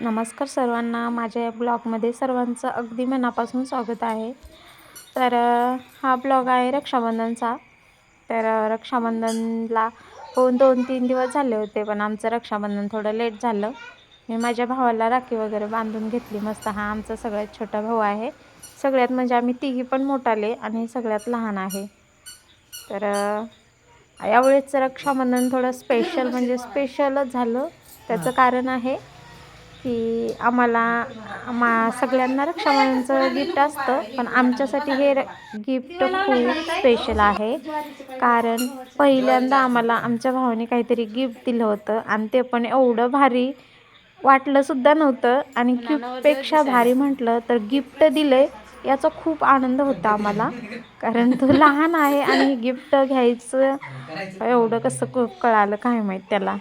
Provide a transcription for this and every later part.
नमस्कार सर्वांना. माझ्या या ब्लॉगमध्ये सर्वांचं अगदी मनापासून स्वागत आहे. तर हा ब्लॉग आहे रक्षाबंधनचा. तर रक्षाबंधनला होऊन दोन तीन दिवस झाले होते पण आमचं रक्षाबंधन थोडं लेट झालं. मी माझ्या भावाला राखी वगैरे बांधून घेतली. मस्त हा आमचा सगळ्यात छोटा भाऊ आहे. सगळ्यात म्हणजे आम्ही तिघी पण मोठाले आणि सगळ्यात लहान आहे. तर यावेळेचं रक्षाबंधन थोडं स्पेशल म्हणजे स्पेशलच झालं. त्याचं कारण आहे की आम्हाला मा सगळ्यांना रक्षाबंधनचं गिफ्ट असतं पण आमच्यासाठी हे गिफ्ट खूप स्पेशल आहे. कारण पहिल्यांदा आम्हाला आमच्या भावाने काहीतरी गिफ्ट दिलं होतं आणि ते पण एवढं भारी वाटलंसुद्धा नव्हतं. आणि गिफ्टपेक्षा भारी म्हटलं तर गिफ्ट दिलं याचा खूप आनंद होता आम्हाला. कारण तो लहान आहे आणि गिफ्ट घ्यायचं एवढं कसं क कळालं काय माहीत त्याला.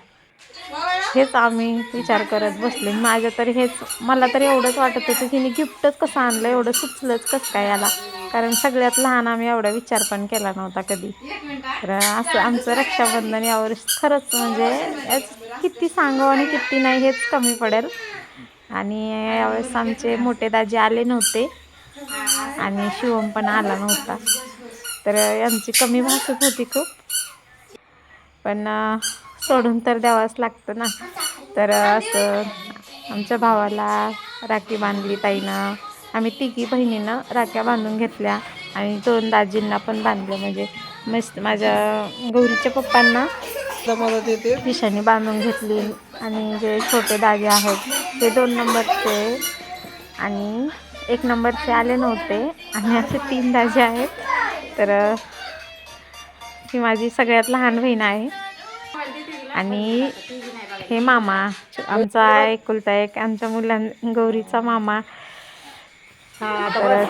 हेच आम्ही विचार करत बसले. माझ्या तर हेच मला तर एवढंच वाटत होतं की मी गिफ्टच कसं आणलं एवढं सुचलंच कसं काय याला? कारण सगळ्यात लहान आम्ही एवढा विचार पण केला नव्हता कधी. तर असं आमचं रक्षाबंधन यावर्षी खरंच म्हणजे किती सांगावं आणि किती नाही हेच कमी पडेल. आणि यावेळेस आमचे मोठे दाजी आले नव्हते. आणि शिवम पण आला नव्हता. तर यांची कमी भासत होती खूप. पण सोडून तर द्यावंच लागतं ना. तर असं आमच्या भावाला राखी बांधली ताईनं. आम्ही तिघी बहिणीनं राख्या बांधून घेतल्या आणि दोन दाजींना पण बांधलं. म्हणजे मस्त माझ्या गौरीच्या पप्पांना मदत बांधून घेतली आणि जे छोटे दागे आहेत ते दोन नंबरचे आणि एक नंबरचे आले नव्हते आणि असे तीन दाजे आहेत. तर ही माझी सगळ्यात लहान बहीण आहे. आणि हे मामा आमचा एकुलता एक आमच्या मुलां गौरीचा मामा.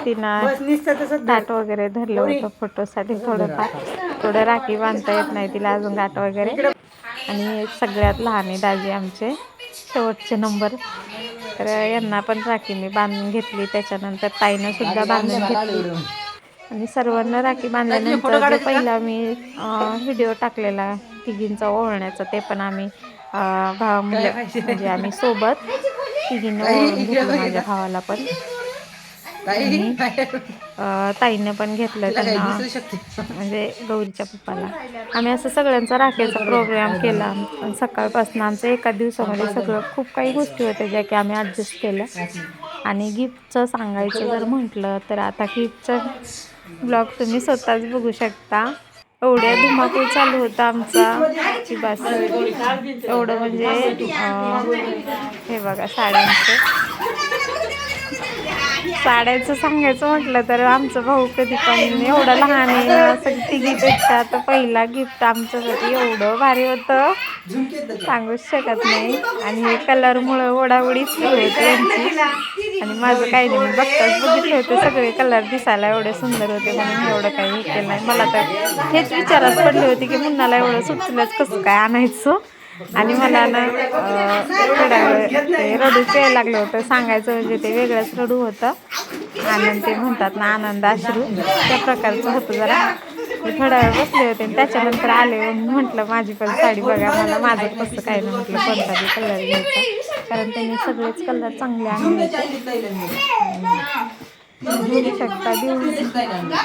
तिनं गाठ घाट वगैरे धरलं होतं फोटोसाठी थोडंफार. थोडं राखी बांधता येत नाही तिला अजून गाठ वगैरे. आणि सगळ्यात लहान आहे दाजी आमचे शेवटचे नंबर तर यांना पण राखी मी बांधून घेतली त्याच्यानंतर ताईनं सुद्धा बांधून घेतली. आणि सर्वांना राखी बांधल्यानंतर पहिला मी व्हिडिओ टाकलेला तिघींचा ओळण्याचा ते पण आम्ही भाव म्हणजे म्हणजे आम्ही सोबत तिघींनी ओळून घेतलं माझ्या भावाला पण. ताईनं पण घेतलं त्यांना. म्हणजे गौरीच्या पप्पाला. आम्ही असं सगळ्यांचा राखेचा प्रोग्राम केला. सकाळपासून आमचं एका दिवसामध्ये सगळं खूप काही गोष्टी होत्या ज्या की आम्ही ॲडजस्ट केल्या. आणि गिफ्टचं सांगायचं जर म्हटलं तर आता गिफ्टचं ब्लॉग तुम्ही स्वतःच बघू शकता. एवढ्या धुमाकूळ चालू होता आमचा. की बस. एवढं म्हणजे हे बघा साड्यांचं. साड्याचं सांगायचं म्हटलं तर आमचं भाऊ कधी पण एवढं लहान आहे असं तिघीपेक्षा तर पहिला गिफ्ट आमच्यासाठी एवढं भारी होतं. सांगूच शकत नाही. आणि हे कलरमुळं ओढाओढीच सुरू होती यांची आणि माझं काही नाही मी बघताच बघितले होते सगळे कलर दिसायला एवढे सुंदर होते म्हणून एवढं काही हे केलं नाही. मला तर हेच विचारात पडले होते की मुन्नाला एवढं सुचलंच कसं काय आणायचं? आणि मला ना थोड्या वेळ ते रडूच यायला लागलं होतं. सांगायचं म्हणजे ते वेगळंच रडू होतं. आनंद ते म्हणतात ना आनंद अश्रू. त्या प्रकारचं होतं जरा. मी थोड्या वेळ बसले होते आणि त्याच्यानंतर आले म्हटलं माझी पण साडी बघा मला माझं कसं काय? ना म्हटलं कोणता बी कलर घ्यायचा. कारण त्यांनी सगळेच कलर चांगले आणले घेऊ शकता देऊ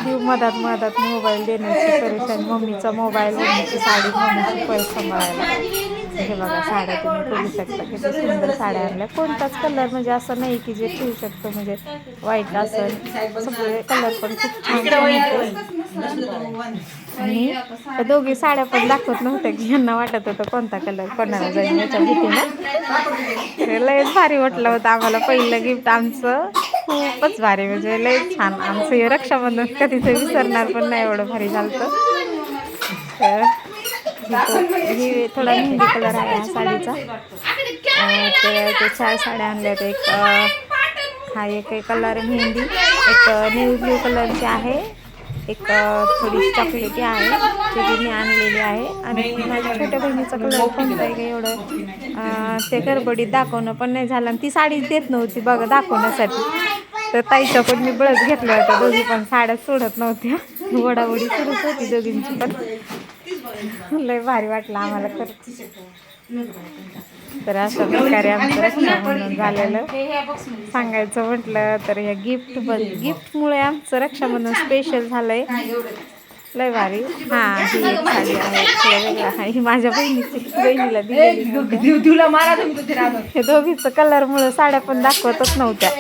देऊ मधात मधात मोबाईल देण्याची परेशान. मम्मीचा मोबाईल मम्मीची साडी मम्मीची पैसा सांभाळायला. हे बघा साड्या तुम्ही बघू शकता. किती सुंदर साड्या आणल्या. कोणताच कलर म्हणजे असं नाही की जे ठेवू शकतो म्हणजे व्हाईट असेल. सगळे कलर पण खूप छान आणि दोघी साड्या पण दाखवत नव्हत्या की यांना वाटत होतं कोणता कलर कोणाला जाईल याच्या भीतीनं. लयच भारी वाटलं होतं आम्हाला. पहिलं गिफ्ट आमचं खूपच भारी म्हणजे लय छान. आमचं हे रक्षाबंधन कधी ते विसरणार पण नाही एवढं भारी झालं तर ही तो- थोडा मेहंदी कलर आहे ह्या साडीचा. ते ते चार साड्या आणल्यात एक हा एक कलर मेहंदी एक नेव्ही ब्ल्यू कलरची आहे एक थोडी चॉकलेटी आहे ती मी आणलेली आहे. आणि माझ्या छोट्या बहिणीचा कलर कोणता आहे का एवढं? ते गडबडीत दाखवणं पण नाही झालं. आणि ती साडीच देत नव्हती बघा दाखवण्यासाठी. तर ताईच्या पण मी बळच घेतल्या होत्या. दोघी पण साड्या सोडत नव्हत्या. वडावडी सुरूच होती दोघींची पण. लय भारी वाटलं आम्हाला तर. तर अशा प्रकारे आमचं रक्षाबंधन झालेलं. सांगायचं म्हटलं तर या गिफ्ट गिफ्टमुळे आमचं रक्षाबंधन स्पेशल झालंय. लय भारी. हा ही साडी आहे. ही माझ्या बहिणीची बहिणीला दिलेली हे दोघीचं कलरमुळे साड्या पण दाखवतच नव्हत्या.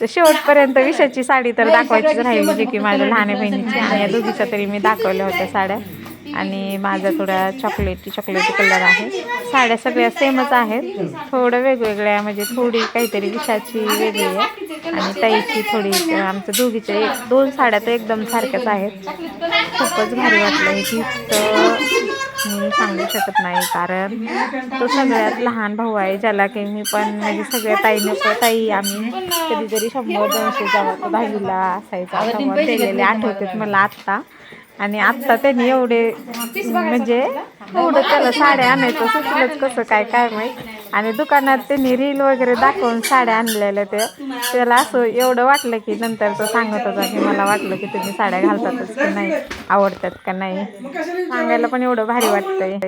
तर शेवटपर्यंत विषाची साडी तर दाखवायचीच राहिली जी की माझ्या लहान बहिणीची. आणि या दोघीच्या तरी मी दाखवल्या होत्या साड्या. आणि माझा थोडा चॉकलेटी चॉकलेटी कलर आहे. साड्या सगळ्या सेमच आहेत. थोडं वेगवेगळ्या म्हणजे थोडी काहीतरी विषाची वेगळी आहे. आणि ताईची थोडी आमचं दोघीच्या एक दोन साड्या तर एकदम सारख्याच आहेत. खूपच भारी वाटलं हे गिफ्ट मी सांगू शकत नाही कारण तो सगळ्यात लहान भाऊ आहे ज्याला की मी पण म्हणजे सगळ्या ताईने ताई आम्ही कधीतरी शंभर दोनशे जेव्हा दहावीला असायचा समोर दिलेले आठवतात मला आत्ता. आणि आत्ता त्यांनी एवढे म्हणजे एवढं त्याला साड्या आणायचं सुचलंच कसं काय काय माहीत. आणि दुकानात त्यांनी रील वगैरे दाखवून साड्या आणलेल्या त्या. त्याला असं एवढं वाटलं की नंतर तो सांगत होता की मला वाटलं की तुम्ही साड्या घालतातच की नाही आवडतात का नाही? सांगायला पण एवढं भारी वाटतंय.